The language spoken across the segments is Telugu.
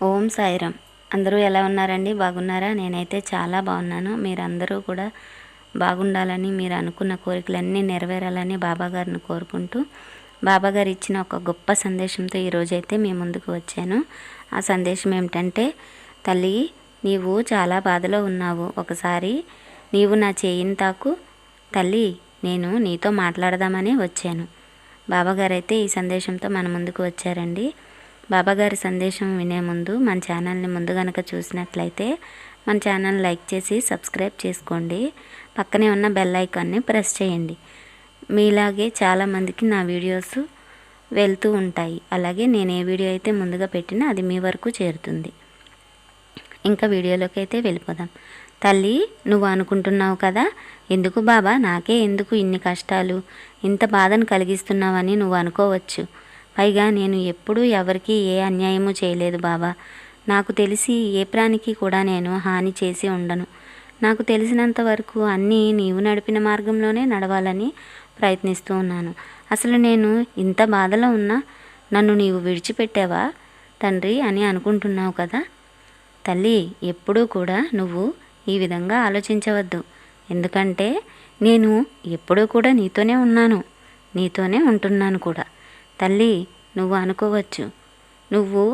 ఓం సాయిరామ్. అందరూ ఎలా ఉన్నారండి? బాగున్నారా? నేనైతే చాలా బాగున్నాను. మీరందరూ కూడా బాగుండాలని మీరు అనుకున్న కోరికలన్నీ నెరవేరాలని బాబాగారిని కోరుకుంటూ బాబాగారు ఇచ్చిన ఒక గొప్ప సందేశంతో ఈరోజైతే మీ ముందుకు వచ్చాను. ఆ సందేశం ఏమిటంటే తల్లి నీవు చాలా బాధలో ఉన్నావు. ఒకసారి నీవు నా చేయిని తాకు. తల్లి నేను నీతో మాట్లాడదామని వచ్చాను. బాబాగారు అయితే ఈ సందేశంతో మన ముందుకు వచ్చారండి. బాబాగారి సందేశం వినే ముందు మన ఛానల్ని ముందు గనక చూసినట్లయితే మన ఛానల్ లైక్ చేసి సబ్స్క్రైబ్ చేసుకోండి. పక్కనే ఉన్న బెల్ ఐకాన్ని ప్రెస్ చేయండి. మీలాగే చాలామందికి నా వీడియోస్ వెళ్తూ ఉంటాయి. అలాగే నేను ఏ వీడియో అయితే ముందుగా పెట్టినా అది మీ వరకు చేరుతుంది. ఇంకా వీడియోలోకి అయితే వెళ్ళిపోదాం. తల్లి నువ్వు అనుకుంటున్నావు కదా? ఎందుకు బాబా? నాకే ఎందుకు ఇన్ని కష్టాలు? ఇంత బాధను కలిగిస్తున్నావని నువ్వు అనుకోవచ్చు. పైగా నేను ఎప్పుడూ ఎవరికీ ఏ అన్యాయము చేయలేదు బాబా నాకు తెలిసి ఏ ప్రాణికి కూడా నేను హాని చేసి ఉండను. నాకు తెలిసినంత వరకు అన్నీ నీవు నడిపిన మార్గంలోనే నడవాలని ప్రయత్నిస్తూ ఉన్నాను. అసలు నేను ఇంత బాధలో ఉన్నా నన్ను నీవు విడిచిపెట్టావా తండ్రి అని అనుకుంటున్నావు కదా? తల్లి ఎప్పుడూ కూడా నువ్వు ఈ విధంగా ఆలోచించవద్దు. ఎందుకంటే నేను ఎప్పుడూ కూడా నీతోనే ఉన్నాను. నీతోనే ఉంటున్నాను కూడా. తల్లి నువ్వు అనుకోవచ్చు. నువ్వు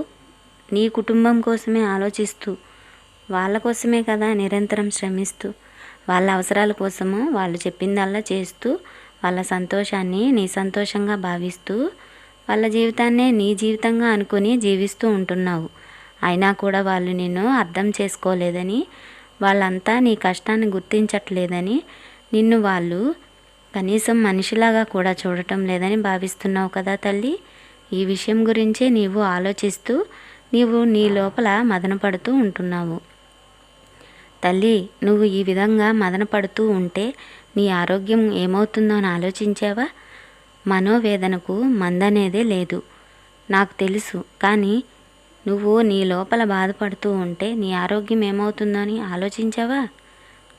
నీ కుటుంబం కోసమే ఆలోచిస్తూ వాళ్ళ కోసమే కదా నిరంతరం శ్రమిస్తూ వాళ్ళ అవసరాల కోసము వాళ్ళు చెప్పిందల్లా చేస్తూ వాళ్ళ సంతోషాన్ని నీ సంతోషంగా భావిస్తూ వాళ్ళ జీవితాన్నే నీ జీవితంగా అనుకుని జీవిస్తూ ఉంటున్నావు. అయినా కూడా వాళ్ళు నిన్ను అర్థం చేసుకోలేదని వాళ్ళంతా నీ కష్టాన్ని గుర్తించట్లేదని నిన్ను వాళ్ళు కనీసం మనిషిలాగా కూడా చూడటం లేదని భావిస్తున్నావు కదా తల్లి. ఈ విషయం గురించే నీవు ఆలోచిస్తూ నీవు నీ లోపల మదనపడుతూ ఉంటున్నావు. తల్లి నువ్వు ఈ విధంగా మదనపడుతూ ఉంటే నీ ఆరోగ్యం ఏమవుతుందో అని ఆలోచించావా? మనోవేదనకు మందనేదే లేదు. నాకు తెలుసు కానీ నువ్వు నీ లోపల బాధపడుతూ ఉంటే నీ ఆరోగ్యం ఏమవుతుందో అని ఆలోచించావా?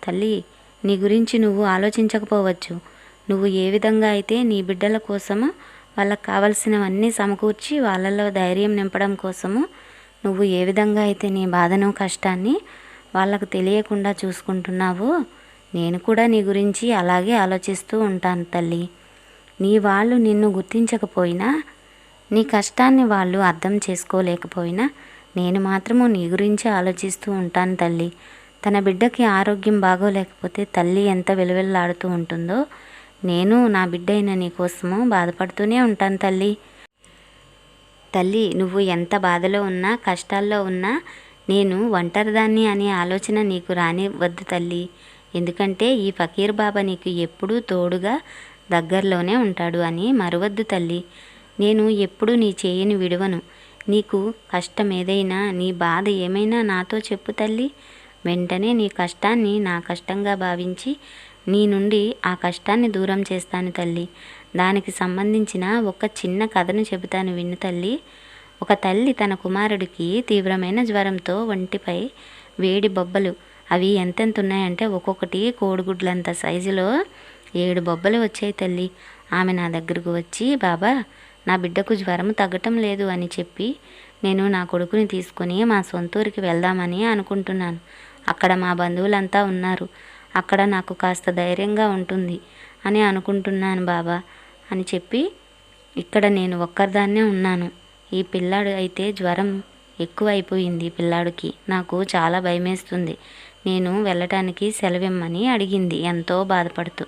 తల్లి నీ గురించి నువ్వు ఆలోచించకపోవచ్చు. నువ్వు ఏ విధంగా అయితే నీ బిడ్డల కోసము వాళ్ళకు కావలసినవన్నీ సమకూర్చి వాళ్ళలో ధైర్యం నింపడం కోసము నువ్వు ఏ విధంగా అయితే నీ బాధను కష్టాన్ని వాళ్ళకు తెలియకుండా చూసుకుంటున్నావో నేను కూడా నీ గురించి అలాగే ఆలోచిస్తూ ఉంటాను తల్లి. నీ వాళ్ళు నిన్ను గుర్తించకపోయినా నీ కష్టాన్ని వాళ్ళు అర్థం చేసుకోలేకపోయినా నేను మాత్రము నీ గురించి ఆలోచిస్తూ ఉంటాను తల్లి. తన బిడ్డకి ఆరోగ్యం బాగోలేకపోతే తల్లి ఎంత విలువెల్లాడుతూ ఉంటుందో నేను నా బిడ్డ అయిన నీకోసము బాధపడుతూనే ఉంటాను తల్లి. తల్లి నువ్వు ఎంత బాధలో ఉన్నా కష్టాల్లో ఉన్నా నేను ఒంటరిదాన్ని అనే ఆలోచన నీకు రానివద్దు తల్లి. ఎందుకంటే ఈ ఫకీర్ బాబా నీకు ఎప్పుడూ తోడుగా దగ్గరలోనే ఉంటాడు అని మరవద్దు తల్లి. నేను ఎప్పుడు నీ చేయని విడవను. నీకు కష్టం ఏదైనా నీ బాధ ఏమైనా నాతో చెప్పు తల్లి. వెంటనే నీ కష్టాన్ని నా కష్టంగా భావించి నీ నుండి ఆ కష్టాన్ని దూరం చేస్తాను తల్లి. దానికి సంబంధించిన ఒక చిన్న కథను చెబుతాను విన్ను తల్లి. ఒక తల్లి తన కుమారుడికి తీవ్రమైన జ్వరంతో ఒంటిపై వేడి బొబ్బలు అవి ఎంతెంత ఉన్నాయంటే ఒక్కొక్కటి కోడిగుడ్లంత సైజులో ఏడు బొబ్బలు వచ్చాయి తల్లి. ఆమె నా దగ్గరకు వచ్చి బాబా నా బిడ్డకు జ్వరం తగ్గటం లేదు అని చెప్పి నేను నా కొడుకుని తీసుకుని మా సొంతూరికి వెళ్దామని అనుకుంటున్నాను. అక్కడ మా బంధువులంతా ఉన్నారు. అక్కడ నాకు కాస్త ధైర్యంగా ఉంటుంది అని అనుకుంటున్నాను బాబా అని చెప్పి ఇక్కడ నేను ఒక్కరిదాన్నే ఉన్నాను. ఈ పిల్లాడు అయితే జ్వరం ఎక్కువ అయిపోయింది పిల్లాడికి. నాకు చాలా భయమేస్తుంది. నేను వెళ్ళటానికి సెలవిమ్మని అడిగింది. ఎంతో బాధపడుతూ.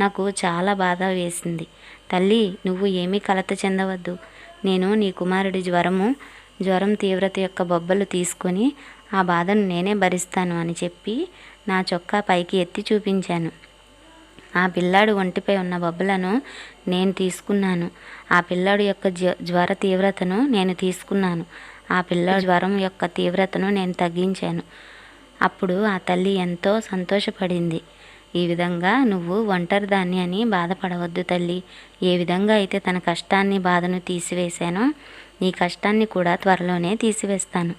నాకు చాలా బాధ వేసింది. తల్లి నువ్వు ఏమీ కలత చెందవద్దు. నేను నీ కుమారుడి జ్వరము జ్వరం తీవ్రత యొక్క బొబ్బలు తీసుకొని ఆ బాధను నేనే భరిస్తాను అని చెప్పి నా చొక్కా పైకి ఎత్తి చూపించాను. ఆ పిల్లాడు ఒంటిపై ఉన్న బొబ్బలను నేను తీసుకున్నాను. ఆ పిల్లాడు యొక్క జ్వర తీవ్రతను నేను తీసుకున్నాను. ఆ పిల్లాడు జ్వరం యొక్క తీవ్రతను నేను తగ్గించాను. అప్పుడు ఆ తల్లి ఎంతో సంతోషపడింది. ఈ విధంగా నువ్వు ఒంటరిదాన్ని అని బాధపడవద్దు తల్లి. ఏ విధంగా అయితే తన కష్టాన్ని బాధను తీసివేశానో నీ కష్టాన్ని కూడా త్వరలోనే తీసివేస్తాను.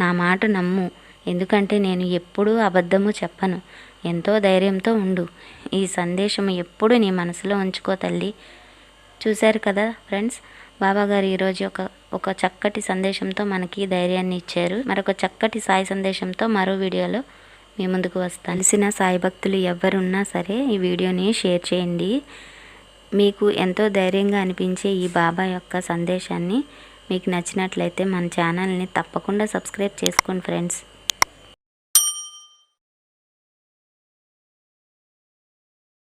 నా మాట నమ్ము. ఎందుకంటే నేను ఎప్పుడూ అబద్ధము చెప్పను. ఎంతో ధైర్యంతో ఉండు. ఈ సందేశం ఎప్పుడు నీ మనసులో ఉంచుకో తల్లి. చూశారు కదా ఫ్రెండ్స్? బాబా గారు ఈరోజు ఒక ఒక చక్కటి సందేశంతో మనకి ధైర్యాన్ని ఇచ్చారు. మరొక చక్కటి సాయి సందేశంతో మరో వీడియోలో మీ ముందుకు వస్తాను. తెలిసిన సాయి భక్తులు ఎవరున్నా సరే ఈ వీడియోని షేర్ చేయండి. మీకు ఎంతో ధైర్యంగా అనిపించే ఈ బాబా యొక్క సందేశాన్ని మీకు నచ్చినట్లయితే మన ఛానల్ని తప్పకుండా సబ్స్క్రైబ్ చేసుకోండి ఫ్రెండ్స్.